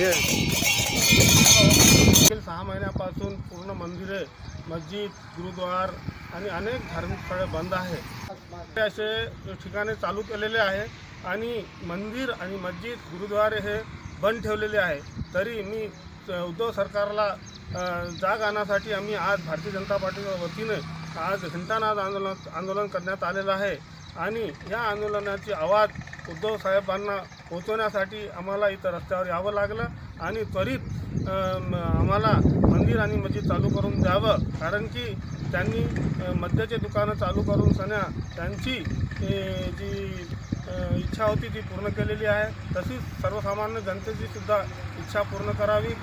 हे मागील सहा महिन्यापासून पूर्ण मंदिरे मस्जिद गुरुद्वार आणि अनेक धार्मिक स्थळे बंद आहे असे ठिकाणे चालू केलेले आहे आणि मंदिर आणि मस्जिद गुरुद्वारे हे बंद ठेवलेले आहे. तरी मी उद्धव सरकारला जाग आणण्यासाठी आम्ही आज भारतीय जनता पार्टीच्या वतीने आज घंटानाद आंदोलन आंदोलन करण्यात आलेलं आहे. आणि या आंदोलनाची आवाज उद्धव साहेबांना पोचवण्यासाठी आम्हाला इथं रस्त्यावर यावं लागलं आणि त्वरित आम्हाला मंदिर आणि मस्जिद चालू करून द्यावं. कारण की त्यांनी मद्याचे दुकानं चालू करून सन्या त्यांची जी इच्छा होती ती पूर्ण केलेली आहे. तशीच सर्वसामान्य जनतेची सुद्धा इच्छा पूर्ण करावी.